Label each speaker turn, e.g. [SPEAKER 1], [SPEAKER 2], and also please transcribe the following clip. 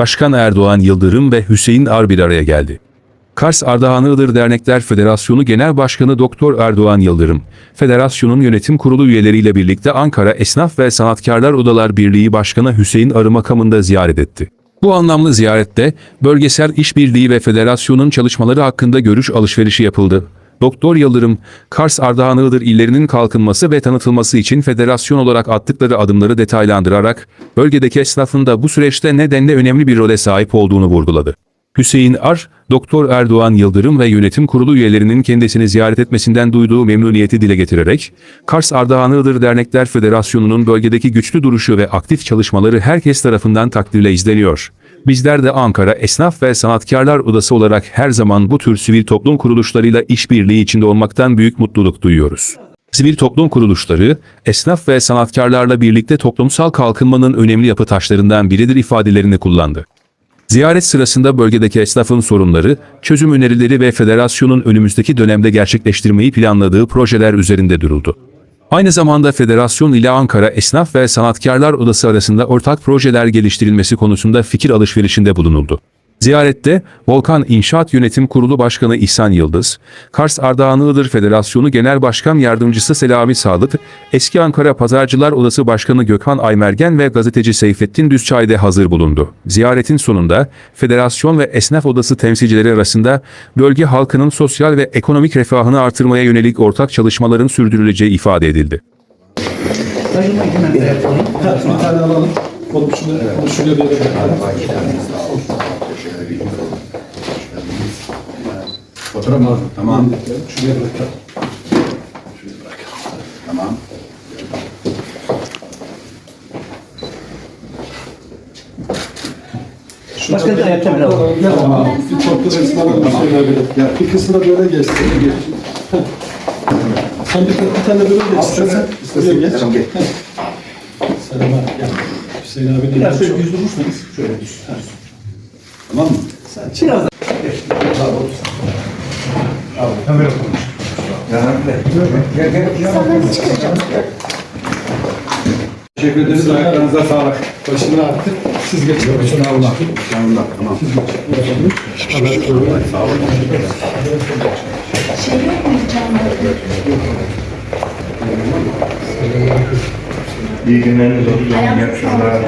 [SPEAKER 1] Başkan Erdoğan Yıldırım ve Hüseyin Ar bir araya geldi. Kars Ardahan Iğdır Dernekler Federasyonu Genel Başkanı Doktor Erdoğan Yıldırım, federasyonun yönetim kurulu üyeleriyle birlikte Ankara Esnaf ve Sanatkarlar Odalar Birliği Başkanı Hüseyin Arı makamında ziyaret etti. Bu anlamlı ziyarette bölgesel işbirliği ve federasyonun çalışmaları hakkında görüş alışverişi yapıldı. Doktor Yıldırım, Kars Ardahan Iğdır illerinin kalkınması ve tanıtılması için federasyon olarak attıkları adımları detaylandırarak, bölgedeki esnafın da bu süreçte nedenle önemli bir role sahip olduğunu vurguladı. Hüseyin Ar, Doktor Erdoğan Yıldırım ve yönetim kurulu üyelerinin kendisini ziyaret etmesinden duyduğu memnuniyeti dile getirerek, Kars Ardahan Iğdır Dernekler Federasyonu'nun bölgedeki güçlü duruşu ve aktif çalışmaları herkes tarafından takdirle izleniyor. Bizler de Ankara Esnaf ve Sanatkarlar Odası olarak her zaman bu tür sivil toplum kuruluşlarıyla işbirliği içinde olmaktan büyük mutluluk duyuyoruz. Sivil toplum kuruluşları, esnaf ve sanatkarlarla birlikte toplumsal kalkınmanın önemli yapı taşlarından biridir ifadelerini kullandı. Ziyaret sırasında bölgedeki esnafın sorunları, çözüm önerileri ve federasyonun önümüzdeki dönemde gerçekleştirmeyi planladığı projeler üzerinde duruldu. Aynı zamanda federasyon ile Ankara Esnaf ve Sanatkarlar Odası arasında ortak projeler geliştirilmesi konusunda fikir alışverişinde bulunuldu. Ziyarette Volkan İnşaat Yönetim Kurulu Başkanı İhsan Yıldız, Kars Ardahan Iğdır Federasyonu Genel Başkan Yardımcısı Selami Sadık, Eski Ankara Pazarcılar Odası Başkanı Gökhan Aymergen ve gazeteci Seyfettin Düzçay da hazır bulundu. Ziyaretin sonunda Federasyon ve Esnaf Odası temsilcileri arasında bölge halkının sosyal ve ekonomik refahını artırmaya yönelik ortak çalışmaların sürdürüleceği ifade edildi.
[SPEAKER 2] Sayılmayı
[SPEAKER 3] tane alalım. Onu şuraya, bırakalım.
[SPEAKER 4] Fotoğraf mı? Tamam.
[SPEAKER 3] Şuraya bırakalım.
[SPEAKER 4] Tamam.
[SPEAKER 2] Başka bir ayakta bile alalım.
[SPEAKER 3] Gel ama bir resim alalım. Şöyle bir, gel. bir kısmına böyle geçsin. Sen bir, bir tane böyle geç. istersen. Geç.
[SPEAKER 4] Tamam, geç.
[SPEAKER 3] Selam abi gel. Hüseyin abi
[SPEAKER 2] Biraz şöyle düz durursanız şöyle düz.
[SPEAKER 4] Tamam mı?
[SPEAKER 2] Biraz da.
[SPEAKER 4] Teşekkür ederiz. Ayaklarınıza sağlık.
[SPEAKER 3] başını artık siz geçin.
[SPEAKER 4] Başına Allah. Allah. Tamam.
[SPEAKER 5] İyi günleriniz olsun. İyi akşamlar.